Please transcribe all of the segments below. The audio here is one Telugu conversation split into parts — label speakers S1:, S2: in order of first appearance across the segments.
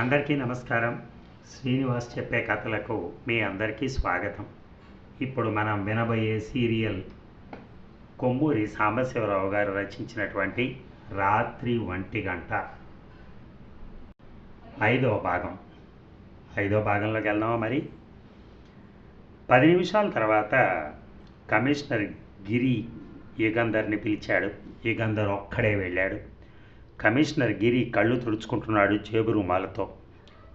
S1: అందరికీ నమస్కారం. శ్రీనివాస్ చెప్పే కథలకు మీ అందరికీ స్వాగతం. ఇప్పుడు మనం వినబోయే సీరియల్ కొమ్మూరి సాంబశివరావు గారు రచించినటువంటి రాత్రి ఒంటి గంట. ఐదవ భాగం. ఐదో భాగంలోకి వెళ్దామా మరి? పది నిమిషాల తర్వాత కమిషనర్ గిరి యుగంధర్ని పిలిచాడు. యుగంధర్ ఒక్కడే వెళ్ళాడు. కమిషనర్ గిరి కళ్ళు తుడుచుకుంటున్నాడు జేబు రుమాలతో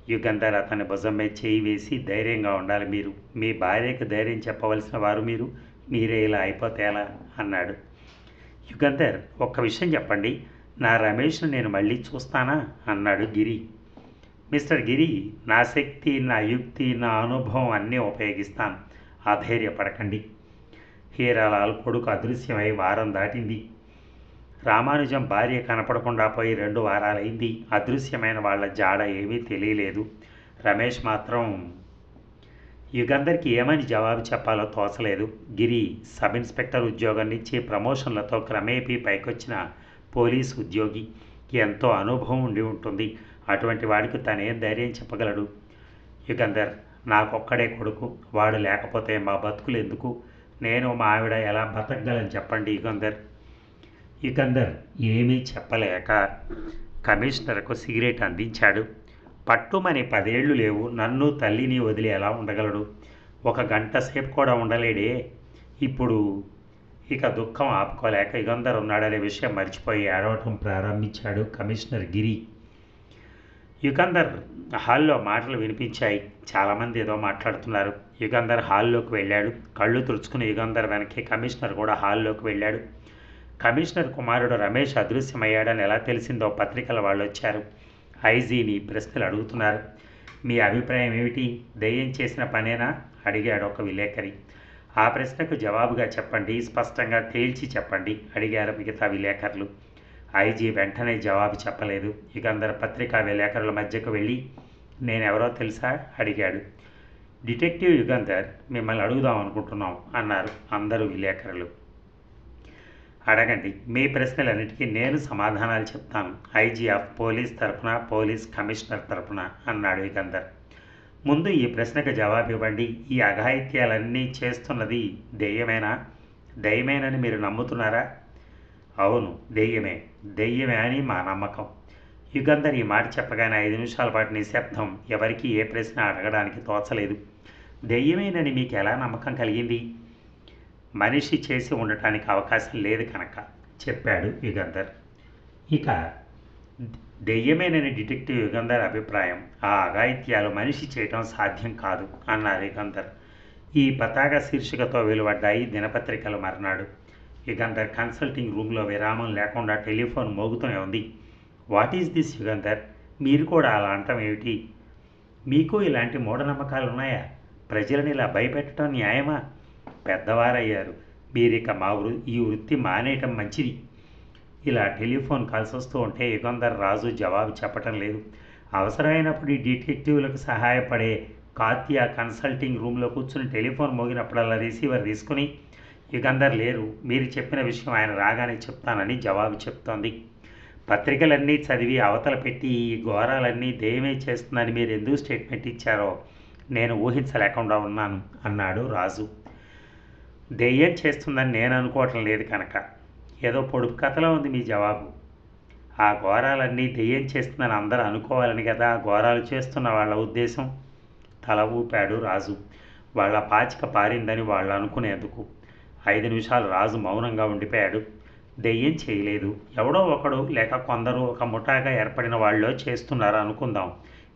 S1: యుగంధర్ అతని భుజం చేయి వేసి ధైర్యంగా ఉండాలి మీరు. మీ భార్యకు ధైర్యం చెప్పవలసిన వారు మీరు. మీరే ఇలా అయిపోతే ఎలా అన్నాడు. యుగంధర్ ఒక్క విషయం చెప్పండి. నా రమేష్ను నేను మళ్ళీ చూస్తానా? అన్నాడు గిరి. మిస్టర్ గిరి నా శక్తి నా యుక్తి నా అనుభవం అన్నీ ఉపయోగిస్తాను. అధైర్యపడకండి. హీరాలాల్ కొడుకు అదృశ్యమై వారం దాటింది. రామానుజం భార్య కనపడకుండా పోయి రెండు వారాలైంది. అదృశ్యమైన వాళ్ళ జాడ ఏమీ తెలియలేదు. రమేష్ మాత్రం యుగంధర్కి ఏమని జవాబు చెప్పాలో తోచలేదు గిరి సబ్ ఇన్స్పెక్టర్ ఉద్యోగం నుంచి ప్రమోషన్లతో క్రమేపీ పైకొచ్చిన పోలీస్ ఉద్యోగి. ఎంతో అనుభవం ఉండి ఉంటుంది. అటువంటి వాడికి తనేం ధైర్యం చెప్పగలడు? యుగంధర్ నాకొక్కడే కొడుకు. వాడు లేకపోతే మా బతుకులు ఎందుకు? నేను మా ఆవిడ ఎలా బతకగలని చెప్పండి యుగంధర్. సికందర్ ఏమీ చెప్పలేక కమిషనర్కు సిగరెట్ అందించాడు. పట్టుమని పదేళ్ళు లేవు నన్ను తల్లిని వదిలి ఎలా ఉండగలడు? ఒక గంట సేపు కూడా ఉండలేడే. ఇప్పుడు ఇక దుఃఖం ఆపుకోలేక యుగంధర్ ఉన్నాడనే విషయం మర్చిపోయి ఏడవటం ప్రారంభించాడు కమిషనర్ గిరి. యుగంధర్ హాల్లో మాటలు వినిపించాయి. చాలామంది ఏదో మాట్లాడుతున్నారు. యుగంధర్ హాల్లోకి వెళ్ళాడు. కళ్ళు తుడుచుకుని యుగంధర్ వెనక్కి కమిషనర్ కూడా హాల్లోకి వెళ్ళాడు. కమిషనర్ కుమారుడు రమేష్ అదృశ్యమయ్యాడని ఎలా తెలిసిందో పత్రికల వాళ్ళు వచ్చారు. ఐజీని ప్రశ్నలు అడుగుతున్నారు. మీ అభిప్రాయం ఏమిటి? దయ్యం చేసిన పనేనా? అడిగాడు ఒక విలేకరి. ఆ ప్రశ్నకు జవాబుగా చెప్పండి స్పష్టంగా తేల్చి చెప్పండి అడిగారు మిగతా విలేకరులు. ఐజీ వెంటనే జవాబు చెప్పలేదు. ఇక అందరు పత్రికా విలేకరుల మధ్యకు వెళ్ళి నేనెవరో తెలుసా? అడిగాడు. డిటెక్టివ్ యుగంధర్ మిమ్మల్ని అడుగుదాం అనుకుంటున్నాం అన్నారు అందరూ విలేకరులు. అడగండి. మీ ప్రశ్నలన్నిటికీ నేను సమాధానాలు చెప్తాను. ఐజీ ఆఫ్ పోలీస్ తరఫున పోలీస్ కమిషనర్ తరఫున అన్నాడు యుగంధర్ ముందు ఈ ప్రశ్నకు జవాబు ఇవ్వండి. ఈ అఘాయిత్యాలన్నీ చేస్తున్నది దెయ్యమేనా? దెయ్యమేనని మీరు నమ్ముతున్నారా? అవును దెయ్యమే. దెయ్యమే అని మా నమ్మకం. యుగంధర్ ఈ మాట చెప్పగానే ఐదు నిమిషాల పాటు నిశ్శబ్దం. ఎవరికీ ఏ ప్రశ్న అడగడానికి తోచలేదు. దెయ్యమేనని మీకు ఎలా నమ్మకం కలిగింది? మనిషి చేసి ఉండటానికి అవకాశం లేదు కనుక చెప్పాడు యుగంధర్. ఇక దెయ్యమేనని డిటెక్టివ్ యుగంధర్ అభిప్రాయం ఆ అఘాయిత్యాలు మనిషి చేయటం సాధ్యం కాదు అన్నారు యుగంధర్. ఈ పతాక శీర్షికతో వెలువడ్డాయి దినపత్రికలు మర్నాడు. యుగంధర్ కన్సల్టింగ్ రూమ్లో విరామం లేకుండా టెలిఫోన్ మోగుతూనే ఉంది. What is this Yugandhar? మీరు కూడా అలా అంటాం ఏమిటి? మీకు ఇలాంటి మూఢనమ్మకాలు ఉన్నాయా ప్రజలను ఇలా భయపెట్టడం న్యాయమా? పెద్దవారయ్యారు. మీరిక మా వృ ఈ వృత్తి మానేయటం మంచిది. ఇలా టెలిఫోన్ కాల్స్ వస్తూ ఉంటే యుగంధర్ రాజు జవాబు చెప్పటం లేదు. అవసరమైనప్పుడు ఈ డిటెక్టివ్లకు సహాయపడే కాత్య కన్సల్టింగ్ రూమ్లో కూర్చుని టెలిఫోన్ మోగినప్పుడల్లా రిసీవర్ తీసుకుని యుగంధర్ లేరు మీరు చెప్పిన విషయం ఆయన రాగానే చెప్తానని జవాబు చెప్తోంది. పత్రికలన్నీ చదివి అవతల పెట్టి ఈ ఘోరాలన్నీ దయమే చేస్తుందని మీరు ఎందుకు స్టేట్మెంట్ ఇచ్చారో నేను ఊహించలేకుండా ఉన్నాను అన్నాడు రాజు. దెయ్యం చేస్తుందని నేను అనుకోవటం లేదు కనుక. ఏదో పొడుపు కథలో ఉంది మీ జవాబు. ఆ ఘోరాలన్నీ దెయ్యం చేస్తుందని అందరూ అనుకోవాలని కదా ఆ ఘోరాలు చేస్తున్న వాళ్ళ ఉద్దేశం? తల ఊపాడు రాజు. వాళ్ళ పాచిక పారిందని వాళ్ళు అనుకునేందుకు. ఐదు నిమిషాలు రాజు మౌనంగా ఉండిపోయాడు. దెయ్యం చేయలేదు. ఎవడో ఒకడు లేక కొందరు ఒక ముఠాగా ఏర్పడిన వాళ్ళు చేస్తున్నారు అనుకుందాం.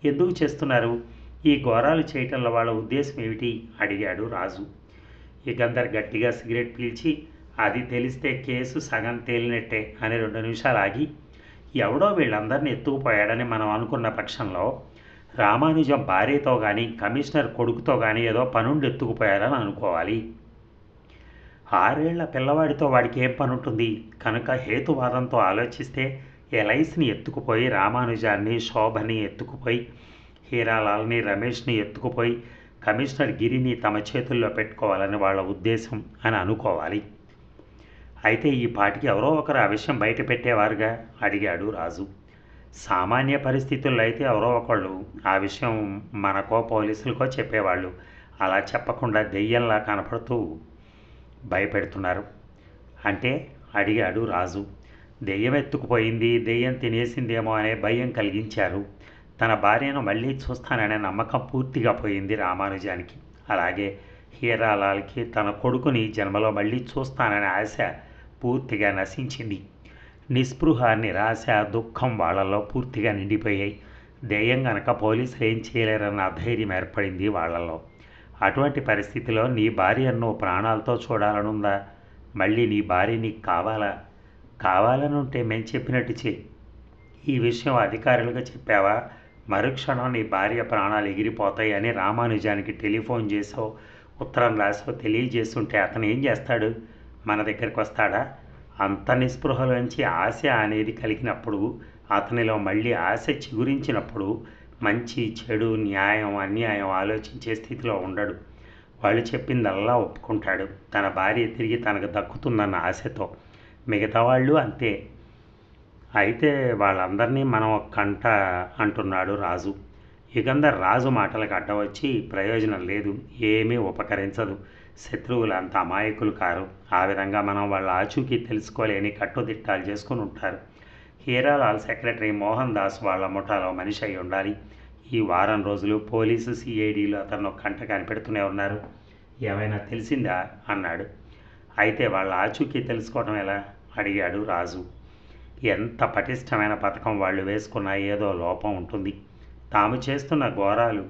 S1: ఎందుకు చేస్తున్నారు? ఈ ఘోరాలు చేయటంలో వాళ్ళ ఉద్దేశం ఏమిటి? అడిగాడు రాజు. యుగంధర్ గట్టిగా సిగరెట్ పీల్చి అది తెలిస్తే కేసు సగం తేలినట్టే అని రెండు నిమిషాలు ఆగి ఎవడో వీళ్ళందరినీ ఎత్తుకుపోయాడని మనం అనుకున్న పక్షంలో రామానుజం భార్యతో కానీ కమిషనర్ కొడుకుతో కానీ ఏదో పనుండి ఎత్తుకుపోయారని అనుకోవాలి. ఆరేళ్ళ పిల్లవాడితో వాడికి ఏం పని ఉంటుంది కనుక హేతువాదంతో ఆలోచిస్తే ఎలైస్ని ఎత్తుకుపోయి రామానుజాన్ని శోభని ఎత్తుకుపోయి హీరాలాల్ని రమేష్ని ఎత్తుకుపోయి కమిషనర్ గిరిని తమ చేతుల్లో పెట్టుకోవాలని వాళ్ళ ఉద్దేశం అని అనుకోవాలి. అయితే ఈ పాటికి ఎవరో ఒకరు ఆ విషయం బయట పెట్టేవారుగా? అడిగాడు రాజు. సామాన్య పరిస్థితుల్లో అయితే ఎవరో ఒకళ్ళు ఆ విషయం మనకో పోలీసులకో చెప్పేవాళ్ళు. అలా చెప్పకుండా దెయ్యంలా కనపడుతూ భయపెడుతున్నారు. అంటే అడిగాడు రాజు. దెయ్యం ఎత్తుకుపోయింది దెయ్యం తినేసిందేమో అనే భయం కలిగించారు. తన భార్యను మళ్ళీ చూస్తాననే నమ్మకం పూర్తిగా పోయింది రామానుజానికి. అలాగే హీరాలాల్కి తన కొడుకుని జన్మలో మళ్ళీ చూస్తాననే ఆశ పూర్తిగా నశించింది. నిస్పృహ నిరాశ దుఃఖం వాళ్ళల్లో పూర్తిగా నిండిపోయాయి. దెయ్యం గనక పోలీసులు ఏం చేయలేరన్న ధైర్యం ఏర్పడింది వాళ్ళల్లో అటువంటి పరిస్థితిలో నీ భార్యను ప్రాణాలతో చూడాలనుందా? మళ్ళీ నీ భార్య నీకు కావాలా? కావాలని ఉంటే మేము చెప్పినట్టు చేయి. ఈ విషయం అధికారులుగా చెప్పావా? మరుక్షణం నీ భార్య ప్రాణాలు ఎగిరిపోతాయి అని రామానుజానికి టెలిఫోన్ చేసో ఉత్తరం రాసో తెలియజేస్తుంటే అతను ఏం చేస్తాడు? మన దగ్గరికి వస్తాడా? అంత నిస్పృహలోంచి ఆశ అనేది కలిగినప్పుడు అతనిలో మళ్ళీ ఆశ చిగురించినప్పుడు మంచి చెడు న్యాయం అన్యాయం ఆలోచించే స్థితిలో ఉండడు. వాళ్ళు చెప్పిందల్లా ఒప్పుకుంటాడు. తన భార్య తిరిగి తనకు దక్కుతుందన్న ఆశతో. మిగతా వాళ్ళు అంతే. అయితే వాళ్ళందరినీ మనం ఒక కంట అంటున్నాడు రాజు. యుగంధర్ రాజు మాటలకు అడ్డవచ్చి ప్రయోజనం లేదు ఏమీ ఉపకరించదు. శత్రువులు అంత అమాయకులు కారు. ఆ విధంగా మనం వాళ్ళ ఆచూకీ తెలుసుకోలేని కట్టుదిట్టాలు చేసుకుని ఉంటారు. హీరాలాల్ సెక్రటరీ మోహన్ దాస్ వాళ్ళ ముఠాలో మనిషి అయి ఉండాలి. ఈ వారం రోజులు పోలీసు సిఐడిలు అతను కంట కనిపెడుతూనే ఉన్నారు. ఏమైనా తెలిసిందా? అన్నాడు. అయితే వాళ్ళ ఆచూకీ తెలుసుకోవటం ఎలా? అడిగాడు రాజు. ఎంత పటిష్టమైన పథకం వాళ్ళు వేసుకున్నా ఏదో లోపం ఉంటుంది. తాము చేస్తున్న ఘోరాలు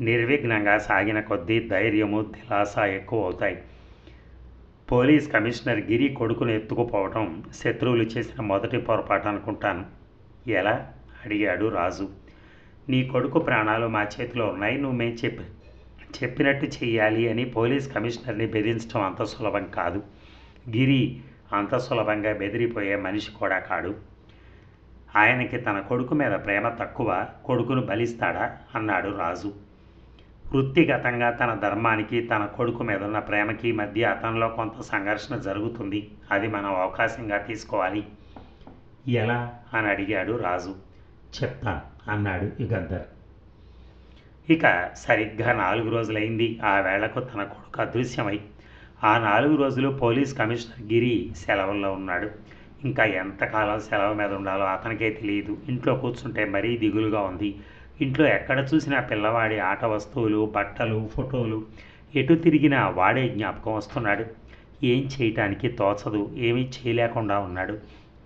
S1: నిర్విఘ్నంగా సాగిన కొద్దీ ధైర్యము దిలాస ఎక్కువ అవుతాయి. పోలీస్ కమిషనర్ గిరి కొడుకును ఎత్తుకుపోవటం శత్రువులు చేసిన మొదటి పొరపాటు అనుకుంటాను. ఎలా? అడిగాడు రాజు. నీ కొడుకు ప్రాణాలు మా చేతిలో ఉన్నాయి నువ్వు మేము చెప్పి చెప్పినట్టు చెయ్యాలి అని పోలీస్ కమిషనర్ని బెదిరించడం అంత సులభం కాదు. గిరి అంత సులభంగా బెదిరిపోయే మనిషి కూడా కాడు. ఆయనకి తన కొడుకు మీద ప్రేమ తక్కువ కొడుకును బలిస్తాడా? అన్నాడు రాజు. వృత్తిగతంగా తన ధర్మానికి తన కొడుకు మీద ఉన్న ప్రేమకి మధ్య అతనిలో కొంత సంఘర్షణ జరుగుతుంది. అది మనం అవకాశంగా తీసుకోవాలి. ఎలా? అని అడిగాడు రాజు. చెప్తాను అన్నాడు యుగంధర్. ఇక సరిగ్గా నాలుగు రోజులైంది. ఆ వేళకు తన కొడుకు అదృశ్యమై ఆ నాలుగు రోజులు పోలీస్ కమిషనర్ గిరి సెలవుల్లో ఉన్నాడు. ఇంకా ఎంతకాలం సెలవు మీద ఉండాలో అతనికే తెలియదు ఇంట్లో కూర్చుంటే మరీ దిగులుగా ఉంది. ఇంట్లో ఎక్కడ చూసినా పిల్లవాడి ఆట వస్తువులు బట్టలు ఫోటోలు ఎటు తిరిగినా వాడే జ్ఞాపకం వస్తున్నాడు. ఏం చేయటానికి తోచదు ఏమీ చేయలేకుండా ఉన్నాడు.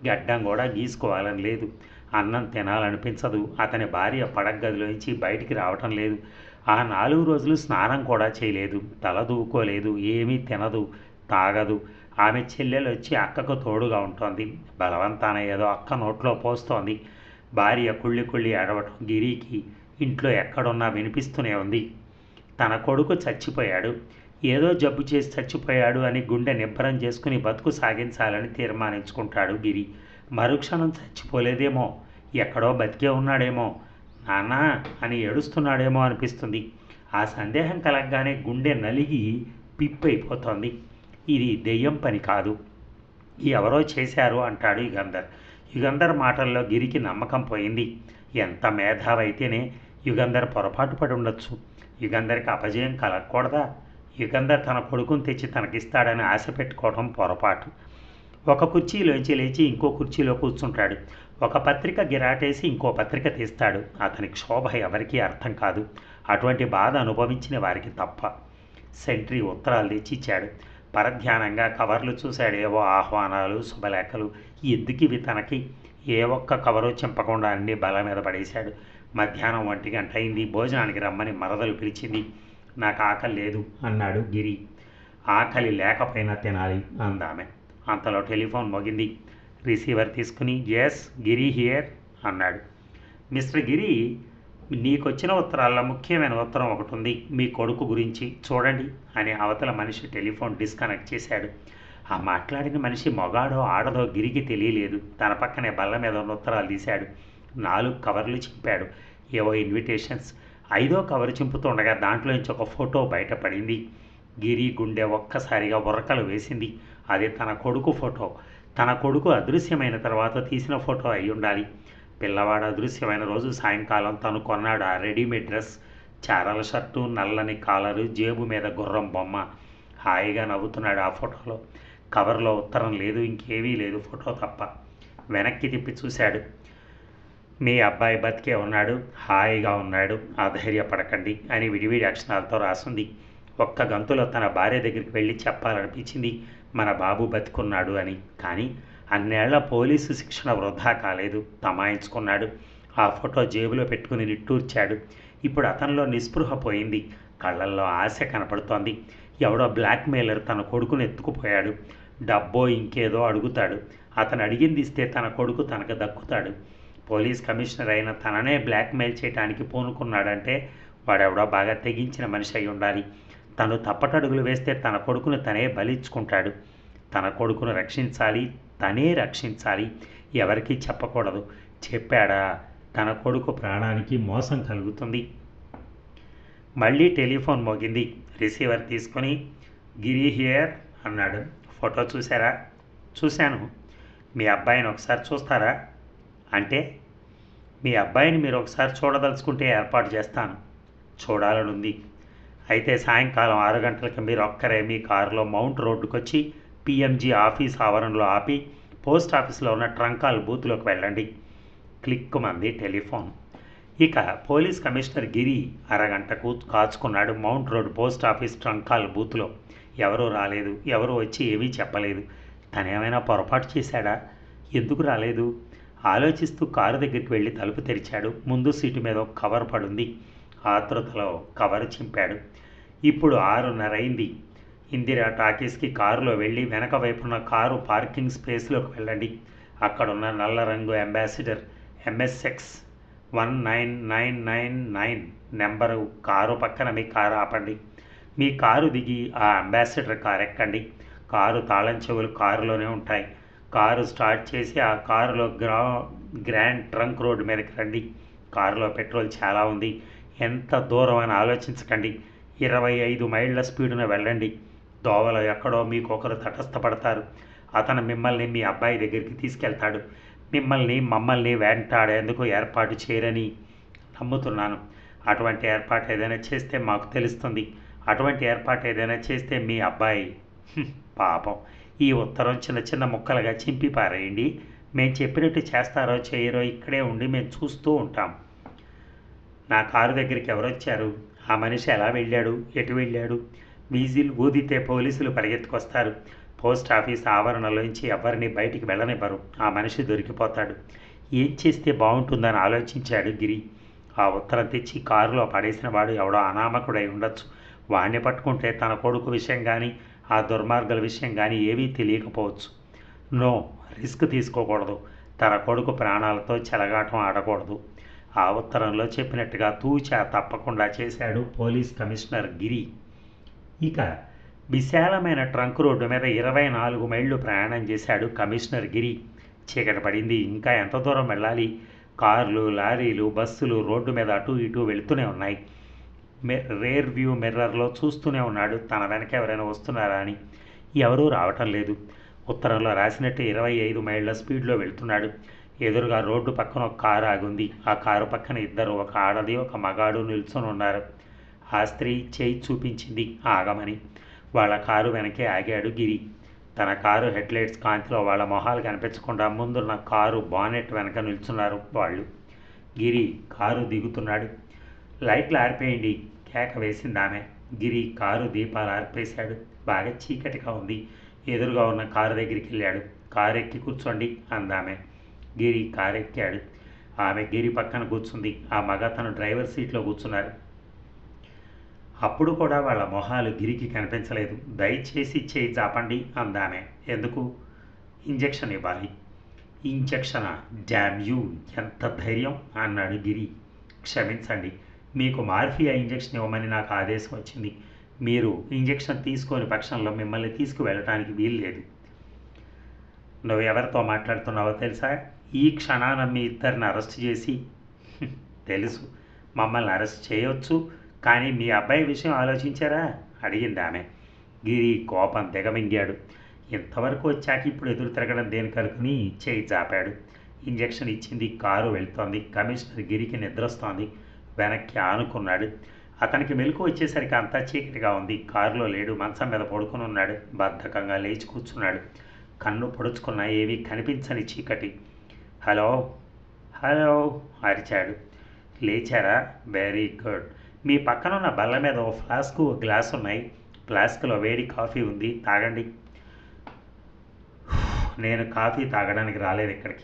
S1: గడ్డం కూడా గీసుకోవాలని లేదు. అన్నం తినాలనిపించదు. అతని భార్య పడగదిలోంచి బయటికి రావటం లేదు. ఆ నాలుగు రోజులు స్నానం కూడా చేయలేదు. తల దూకోలేదు ఏమీ తినదు తాగదు. ఆమె చెల్లెలు వచ్చి అక్కకు తోడుగా ఉంటుంది. బలవంతాన ఏదో అక్క నోట్లో పోస్తోంది. భార్య కుళ్ళి కుళ్ళి ఏడవటం గిరికి ఇంట్లో ఎక్కడున్నా వినిపిస్తూనే ఉంది. తన కొడుకు చచ్చిపోయాడు. ఏదో జబ్బు చేసి చచ్చిపోయాడు అని గుండె నిబ్బరం చేసుకుని బతుకు సాగించాలని తీర్మానించుకుంటాడు గిరి. మరుక్షణం చచ్చిపోలేదేమో ఎక్కడో బతికే ఉన్నాడేమో నాన్న అని ఏడుస్తున్నాడేమో అనిపిస్తుంది. ఆ సందేహం కలగగానే గుండె నలిగి పిప్పైపోతోంది. ఇది దెయ్యం పని కాదు. ఎవరో చేశారు అంటాడు యుగంధర్. యుగంధర్ మాటల్లో గిరికి నమ్మకం పోయింది. ఎంత మేధావైతేనే యుగంధర్ పొరపాటు పడి ఉండొచ్చు. యుగంధర్కి అపజయం కలగకూడదా? యుగంధర్ తన కొడుకుని తెచ్చి తనకిస్తాడని ఆశ పెట్టుకోవడం పొరపాటు. ఒక కుర్చీలోంచి లేచి ఇంకో కుర్చీలో కూర్చుంటాడు. ఒక పత్రిక గిరాటేసి ఇంకో పత్రిక తీస్తాడు. అతని క్షోభ ఎవరికీ అర్థం కాదు. అటువంటి బాధ అనుభవించిన వారికి తప్ప. సెంట్రీ ఉత్తరాలు తెచ్చిచ్చాడు పరధ్యానంగా కవర్లు చూశాడు. ఏవో ఆహ్వానాలు శుభలేఖలు. ఎందుకు ఇవి తనకి? ఏ ఒక్క కవరు చింపకుండా అన్ని బల మీద పడేశాడు. మధ్యాహ్నం ఒంటి గంట అయింది. భోజనానికి రమ్మని మరదలు పిలిచింది. నాకు ఆకలి లేదు అన్నాడు గిరి. ఆకలి లేకపోయినా తినాలి అందామె. అంతలో టెలిఫోన్ మోగింది. రిసీవర్ తీసుకుని ఎస్ గిరి హియర్ అన్నాడు. మిస్టర్ గిరి నీకొచ్చిన ఉత్తరాల్లో ముఖ్యమైన ఉత్తరం ఒకటి ఉంది మీ కొడుకు గురించి చూడండి అని అవతల మనిషి టెలిఫోన్ డిస్కనెక్ట్ చేశాడు. ఆ మాట్లాడిన మనిషి మొగాడో ఆడదో గిరికి తెలియలేదు. తన పక్కనే బల్ల మీద ఉన్న ఉత్తరాలు తీశాడు. నాలుగు కవర్లు చింపాడు. ఏవో ఇన్విటేషన్స్. ఐదో కవర్ చింపుతుండగా దాంట్లో నుంచి ఒక ఫోటో బయటపడింది. గిరి గుండె ఒక్కసారిగా ఉరకలు వేసింది. అది తన కొడుకు ఫోటో. తన కొడుకు అదృశ్యమైన తర్వాత తీసిన ఫోటో అయి ఉండాలి. పిల్లవాడు అదృశ్యమైన రోజు సాయంకాలం తను కొన్నాడు ఆ రెడీమేడ్ డ్రెస్. చారల షర్టు నల్లని కాలరు జేబు మీద గుర్రం బొమ్మ. హాయిగా నవ్వుతున్నాడు ఆ ఫోటోలో. కవర్లో ఉత్తరం లేదు ఇంకేమీ లేదు ఫోటో తప్ప. వెనక్కి తిప్పి చూశాడు. మీ అబ్బాయి బతికే ఉన్నాడు హాయిగా ఉన్నాడు అధైర్యపడకండి అని విడివిడి అక్షరాలతో రాసింది. ఒక్క గంతులో తన భార్య దగ్గరికి వెళ్ళి చెప్పాలనిపించింది. మన బాబు బతికున్నాడు అని. కానీ అన్నేళ్ళ పోలీసు శిక్షణ వృధా కాలేదు. తమాయించుకున్నాడు. ఆ ఫోటో జేబులో పెట్టుకుని నిట్టూర్చాడు. ఇప్పుడు అతనిలో నిస్పృహ పోయింది. కళ్ళల్లో ఆశ కనపడుతోంది. ఎవడో బ్లాక్మెయిలర్ తన కొడుకును ఎత్తుకుపోయాడు. డబ్బో ఇంకేదో అడుగుతాడు. అతను అడిగింది ఇస్తే తన కొడుకు తనకు దక్కుతాడు. పోలీస్ కమిషనర్ అయిన తననే బ్లాక్మెయిల్ చేయడానికి పూనుకున్నాడంటే వాడెవడో బాగా తెగించిన మనిషి అయి ఉండాలి. తను తప్పటడుగులు వేస్తే తన కొడుకును తనే బలిచ్చుకుంటాడు. తన కొడుకును రక్షించాలి తనే రక్షించాలి ఎవరికీ చెప్పకూడదు. చెప్పాడా? తన కొడుకు ప్రాణానికి మోసం కలుగుతుంది. మళ్ళీ టెలిఫోన్ మోగింది. రిసీవర్ తీసుకొని గిరి హియర్ అన్నాడు. ఫోటో చూసారా చూశాను. మీ అబ్బాయిని ఒకసారి చూస్తారా? అంటే? మీ అబ్బాయిని మీరు ఒకసారి చూడదలుచుకుంటే ఏర్పాటు చేస్తాను. చూడాలనుంది. అయితే సాయంకాలం ఆరు గంటలకు మీరు ఒక్కరే మీ కారులో మౌంట్ రోడ్డుకు వచ్చి పిఎంజీ ఆఫీస్ ఆవరణలో ఆపి పోస్ట్ ఆఫీస్లో ఉన్న ట్రంకాల్ బూత్లోకి వెళ్ళండి. క్లిక్ మంది టెలిఫోన్. ఇక పోలీస్ కమిషనర్ గిరి అరగంటకు కాచుకున్నాడు Mount Road post office trunk call బూత్లో. ఎవరూ రాలేదు ఎవరూ వచ్చి ఏమీ చెప్పలేదు. తనేమైనా పొరపాటు చేశాడా? ఎందుకు రాలేదు? ఆలోచిస్తూ కారు దగ్గరికి వెళ్ళి తలుపు తెరిచాడు. ముందు సీటు మీద కవర్ పడుంది. ఆతృతలో కవర్ చింపాడు. ఇప్పుడు ఆరున్నరైంది ఇందిరా టాకీస్కి కారులో వెళ్ళి వెనక వైపున కారు పార్కింగ్ స్పేస్లోకి వెళ్ళండి. అక్కడున్న నల్ల రంగు Ambassador MSX one nine nine nine nine number car పక్కన మీ కారు ఆపండి. మీ కారు దిగి ఆ అంబాసిడర్ కారు ఎక్కండి కారు తాళం చెవులు కారులోనే ఉంటాయి. కారు స్టార్ట్ చేసి ఆ కారులో గ్రా గ్రాండ్ ట్రంక్ రోడ్డు మీదకి రండి. కారులో పెట్రోల్ చాలా ఉంది. ఎంత దూరం అని ఆలోచించకండి. ఇరవై ఐదు మైళ్ళ స్పీడున వెళ్ళండి. దోవలో ఎక్కడో మీకు ఒకరు తటస్థపడతారు. అతను మిమ్మల్ని మీ అబ్బాయి దగ్గరికి తీసుకెళ్తాడు. మిమ్మల్ని మమ్మల్ని వెంటాడేందుకు ఏర్పాటు చేయరని నమ్ముతున్నాను. అటువంటి ఏర్పాటు ఏదైనా చేస్తే మాకు తెలుస్తుంది. అటువంటి ఏర్పాటు ఏదైనా చేస్తే మీ అబ్బాయి పాపం. ఈ ఉత్తరం చిన్న చిన్న ముక్కలుగా చింపి పారేయండి. మేము చెప్పినట్టు చేస్తారో చేయరో ఇక్కడే ఉండి మేము చూస్తూ ఉంటాం. నా కారు దగ్గరికి ఎవరు వచ్చారు ఆ మనిషి ఎలా వెళ్ళాడు? ఎటు వెళ్ళాడు? వీజిల్ ఊదితే పోలీసులు పరిగెత్తుకొస్తారు. పోస్ట్ ఆఫీస్ ఆవరణలోంచి ఎవరిని బయటికి వెళ్ళనివ్వరు. ఆ మనిషి దొరికిపోతాడు. ఏం చేస్తే బాగుంటుందని ఆలోచించాడు గిరి. ఆ ఉత్తరం తెచ్చి కారులో పడేసిన వాడు ఎవడో అనామకుడై ఉండొచ్చు. వాడిని పట్టుకుంటే తన కొడుకు విషయం కానీ ఆ దుర్మార్గుల విషయం కానీ ఏమీ తెలియకపోవచ్చు. నో రిస్క్ తీసుకోకూడదు. తన కొడుకు ప్రాణాలతో చెలగాటం ఆడకూడదు. ఆ ఉత్తరంలో చెప్పినట్టుగా తూచా తప్పకుండా చేశాడు పోలీస్ కమిషనర్ గిరి. ఇక విశాలమైన ట్రంక్ రోడ్డు మీద ఇరవై నాలుగు మైళ్ళు ప్రయాణం చేశాడు కమిషనర్ గిరి. చీకటి పడింది. ఇంకా ఎంత దూరం వెళ్ళాలి? కార్లు లారీలు బస్సులు రోడ్డు మీద అటు ఇటు వెళుతూనే ఉన్నాయి. రేర్ వ్యూ మిర్రర్లో చూస్తూనే ఉన్నాడు. తన వెనక ఎవరైనా వస్తున్నారా అని. ఎవరూ రావటం లేదు. ఉత్తరంలో రాసినట్టు ఇరవై ఐదు మైళ్ళ స్పీడ్లో వెళ్తున్నాడు. ఎదురుగా రోడ్డు పక్కన ఒక కారు ఆగుంది. ఆ కారు పక్కన ఇద్దరు ఒక ఆడది ఒక మగాడు నిల్చొని ఉన్నారు. ఆ స్త్రీ చేయి చూపించింది ఆగమని. వాళ్ళ కారు వెనకే ఆగాడు గిరి. తన కారు హెడ్లైట్స్ కాంతిలో వాళ్ళ మొహాలు కనిపించకుండా ముందున్న కారు బానెట్ వెనక నిల్చున్నారు వాళ్ళు. గిరి కారు దిగుతున్నాడు. లైట్లు ఆర్పేయండి కేక వేసింది ఆమె. గిరి కారు దీపాలు ఆర్పేశాడు. బాగా చీకటిగా ఉంది. ఎదురుగా ఉన్న కారు దగ్గరికి వెళ్ళాడు. కారు ఎక్కి కూర్చోండి అందామె. గిరి కారెక్కాడు. ఆమె గిరి పక్కన కూర్చుంది. ఆ మగ తను డ్రైవర్ సీట్లో కూర్చున్నారు. అప్పుడు కూడా వాళ్ళ మొహాలు గిరికి కనిపించలేదు. దయచేసి చేయి చాపండి అందామె. ఎందుకు? ఇంజెక్షన్ ఇవ్వాలి. ఇంజెక్షనా? Damn you! ఎంత ధైర్యం! అన్నాడు గిరి. క్షమించండి. మీకు మార్ఫియా ఇంజెక్షన్ ఇవ్వమని నాకు ఆదేశం వచ్చింది. మీరు ఇంజెక్షన్ తీసుకోని పక్షంలో మిమ్మల్ని తీసుకువెళ్ళటానికి వీలు లేదు నువ్వు ఎవరితో మాట్లాడుతున్నావో తెలుసా? ఈ క్షణాన మీ ఇద్దరిని అరెస్ట్ చేసి తెలుసు మమ్మల్ని అరెస్ట్ చేయొచ్చు కానీ మీ అబ్బాయి విషయం ఆలోచించారా? అడిగింది ఆమె. గిరి కోపం దిగమింగాడు. ఇంతవరకు వచ్చాక ఇప్పుడు ఎదురు తిరగడం దేనికి అనుకుని చేయి చాపాడు ఇంజెక్షన్ ఇచ్చింది కారు వెళ్తోంది కమిషనర్ గిరికి నిద్రస్తోంది వెనక్కి ఆనుకున్నాడు. అతనికి మెలకు వచ్చేసరికి అంతా చీకటిగా ఉంది. కారులో లేడు మంచం మీద పడుకుని ఉన్నాడు బద్ధకంగా లేచి కూర్చున్నాడు. కన్ను పొడుచుకున్న ఏవి కనిపించని చీకటి. హలో హలో అరిచాడు. లేచారా? వెరీ గుడ్ మీ పక్కన ఉన్న బల్ల మీద ఓ ఫ్లాస్క్ ఓ గ్లాస్ ఉన్నాయి ఫ్లాస్క్లో వేడి కాఫీ ఉంది. తాగండి. నేను కాఫీ తాగడానికి రాలేదు ఇక్కడికి.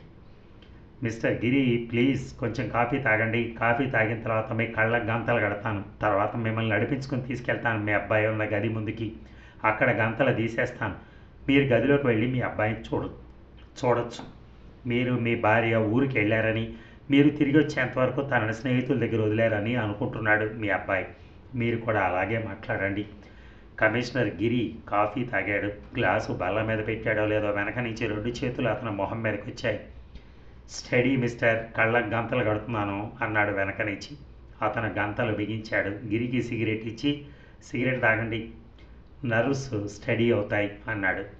S1: మిస్టర్ గిరి ప్లీజ్ కొంచెం కాఫీ తాగండి. కాఫీ తాగిన తర్వాత మీ కళ్ళ గంతలు కడతాను. తర్వాత మిమ్మల్ని నడిపించుకొని తీసుకెళ్తాను. మీ అబ్బాయి ఉన్న గది ముందుకి. అక్కడ గంతలు తీసేస్తాను. మీరు గదిలోకి వెళ్ళి మీ అబ్బాయిని చూడ చూడొచ్చు. మీరు మీ భార్య ఊరికి వెళ్ళారని మీరు తిరిగి వచ్చేంత వరకు తన స్నేహితుల దగ్గర వదిలేరని అనుకుంటున్నాడు మీ అబ్బాయి. మీరు కూడా అలాగే మాట్లాడండి. కమిషనర్ గిరి కాఫీ తాగాడు. గ్లాసు బల్ల మీద పెట్టాడో లేదో వెనక నుంచి రెండు చేతులు అతని మొహం మీదకి వచ్చాయి. స్టడీ మిస్టర్ కళ్ళ గంతలు కడుతున్నాను అన్నాడు వెనక నుంచి. అతను గంతలు బిగించాడు. గిరికి సిగరెట్ ఇచ్చి సిగరెట్ తాగండి. నర్వ్స్ స్టడీ అవుతాయి అన్నాడు.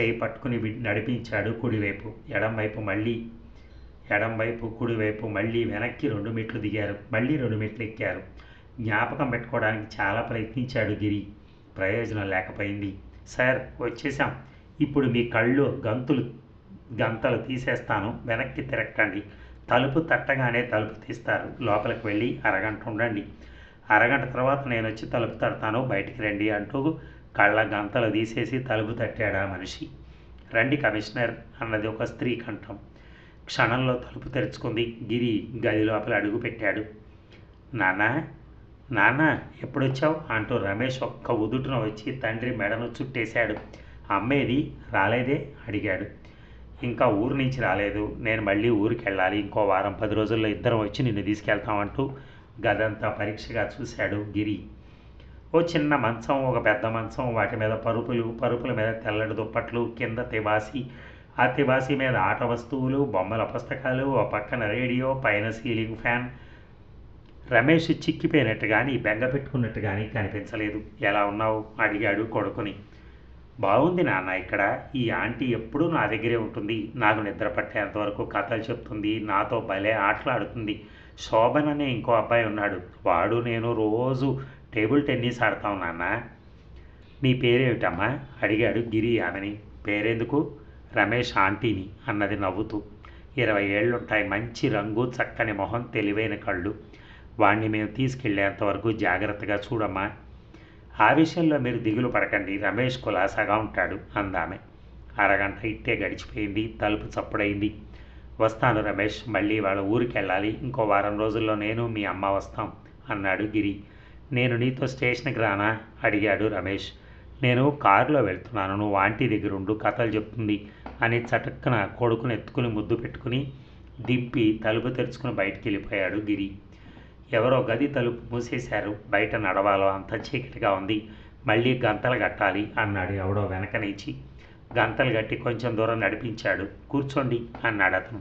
S1: చేయి పట్టుకుని నడిపించాడు కుడివైపు. ఎడంవైపు మళ్ళీ ఎడంవైపు కుడివైపు మళ్ళీ వెనక్కి రెండు మెట్లు దిగారు. మళ్ళీ రెండు మెట్లు ఎక్కారు. జ్ఞాపకం పెట్టుకోవడానికి చాలా ప్రయత్నించాడు గిరి. ప్రయోజనం లేకపోయింది. సార్ వచ్చేసాం ఇప్పుడు మీ కళ్ళు గంతులు గంతలు తీసేస్తాను. వెనక్కి తిరక్కండి తలుపు తట్టగానే తలుపు తీస్తారు. లోపలికి వెళ్ళి అరగంట ఉండండి. అరగంట తర్వాత నేను వచ్చి తలుపు తడతాను. బయటికి రండి అంటూ కళ్ళ గంతలు తీసేసి తలుపు తట్టాడు ఆ మనిషి? రండి కమిషనర్ అన్నది ఒక స్త్రీ కంఠం. క్షణంలో తలుపు తెరుచుకుంది. గిరి గది లోపల అడుగు పెట్టాడు. నాన్న నాన్న ఎప్పుడొచ్చావు? అంటూ రమేష్ ఒక్క ఉదుటున వచ్చి తండ్రి మెడను చుట్టేశాడు. అమ్మేది రాలేదే? అడిగాడు. ఇంకా ఊరు నుంచి రాలేదు. నేను మళ్ళీ ఊరికి వెళ్ళాలి ఇంకో వారం పది రోజుల్లో ఇద్దరం వచ్చి నిన్ను తీసుకెళ్తామంటూ గదంతా పరీక్షగా చూశాడు గిరి. ఓ చిన్న మంచం ఒక పెద్ద మంచం వాటి మీద పరుపులు పరుపుల మీద తెల్లటి దుప్పట్లు కింద తివాసి. ఆ తివాసి మీద ఆట వస్తువులు బొమ్మల పుస్తకాలు ఓ పక్కన రేడియో పైన సీలింగ్ ఫ్యాన్. రమేష్ చిక్కిపోయినట్టు కానీ బెంగ పెట్టుకున్నట్టు కానీ కనిపించలేదు. ఎలా ఉన్నావు? అడిగాడు కొడుకుని. బాగుంది నాన్న ఇక్కడ. ఈ ఆంటీ ఎప్పుడూ నా దగ్గరే ఉంటుంది. నాకు నిద్ర పట్టేంత వరకు కథలు చెప్తుంది. నాతో భలే ఆటలాడుతుంది. శోభన్ అనే ఇంకో అబ్బాయి ఉన్నాడు. వాడు నేను రోజు టేబుల్ టెన్నిస్ ఆడతాం నాన్న. నీ పేరేమిటమ్మా? అడిగాడు గిరి ఆమెని. పేరెందుకు? రమేష్ ఆంటీని అన్నది నవ్వుతూ. ఇరవై ఏళ్ళుంటాయి. మంచి రంగు చక్కని మొహం తెలివైన కళ్ళు. వాణ్ణి మేము తీసుకెళ్ళేంతవరకు జాగ్రత్తగా చూడమ్మా. ఆ విషయంలో మీరు దిగులు పడకండి. రమేష్ కులాసాగా ఉంటాడు అందామె. అరగంట ఇట్టే గడిచిపోయింది. తలుపు చప్పుడైంది వస్తాను రమేష్. మళ్ళీ వాళ్ళ ఊరికి వెళ్ళాలి ఇంకో వారం రోజుల్లో నేను మీ అమ్మ వస్తాం అన్నాడు గిరి. నేను నీతో స్టేషన్కి రానా? అడిగాడు రమేష్. నేను కారులో వెళ్తున్నాను నువ్వు ఆంటీ దగ్గర ఉండు కథలు చెప్తుంది అని చటక్కన కొడుకుని ఎత్తుకుని ముద్దు పెట్టుకుని దింపి తలుపు తెరుచుకుని బయటికి వెళ్ళిపోయాడు గిరి. ఎవరో గది తలుపు మూసేశారు బయట నడవాలో అంత చీకటిగా ఉంది మళ్ళీ గంతలు కట్టాలి అన్నాడు ఎవడో వెనక గంతలు కట్టి కొంచెం దూరం నడిపించాడు. కూర్చోండి అన్నాడు అతను.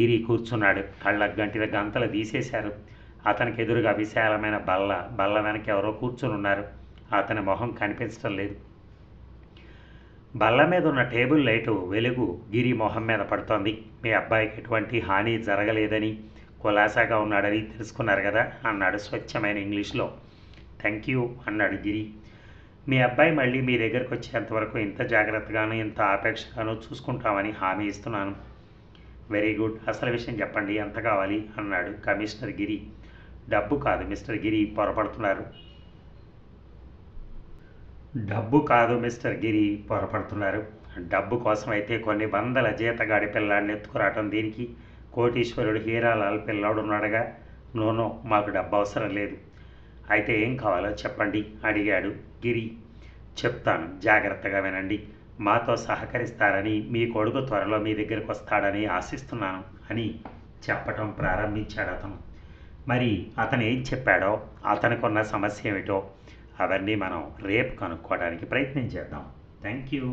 S1: గిరి కూర్చున్నాడు కళ్ళకు గంటిన గంతలు తీసేశారు. అతనికి ఎదురుగా విశాలమైన బల్ల బల్ల వెనక ఎవరో కూర్చుని ఉన్నారు. అతని మొహం కనిపించడం లేదు. బల్ల మీద ఉన్న టేబుల్ లైటు వెలుగు గిరి మొహం మీద పడుతోంది. మీ అబ్బాయికి ఎటువంటి హాని జరగలేదని కులాసాగా ఉన్నాడని తెలుసుకున్నారు కదా అన్నాడు స్వచ్ఛమైన ఇంగ్లీష్లో. థ్యాంక్ యూ అన్నాడు గిరి. మీ అబ్బాయి మళ్ళీ మీ దగ్గరకు వచ్చేంతవరకు ఇంత జాగ్రత్తగాను ఇంత ఆపేక్షగాను చూసుకుంటామని హామీ ఇస్తున్నాను. వెరీ గుడ్ అసలు విషయం చెప్పండి ఎంత కావాలి అన్నాడు కమిషనర్ గిరి. డబ్బు కాదు మిస్టర్ గిరి పొరపడుతున్నారు. డబ్బు కాదు మిస్టర్ గిరి పొరపడుతున్నారు. డబ్బు కోసం అయితే కొన్ని వందల జీతగాడి పిల్లాడిని ఎత్తుకురావటం దీనికి. కోటీశ్వరుడు హీరాలాల్ పిల్లాడు ఉన్నాడుగా. నోనో మాకు డబ్బు అవసరం లేదు. అయితే ఏం కావాలో చెప్పండి అడిగాడు గిరి. చెప్తాను జాగ్రత్తగా వినండి. మాతో సహకరిస్తారని మీ కొడుకు త్వరలో మీ దగ్గరికి వస్తాడని ఆశిస్తున్నాను అని చెప్పటం ప్రారంభించాడు అతను. మరి అతను ఏం చెప్పాడో అతనికున్న సమస్య ఏమిటో అవన్నీ మనం రేపు కనుక్కోవడానికి ప్రయత్నం చేద్దాం. Thank you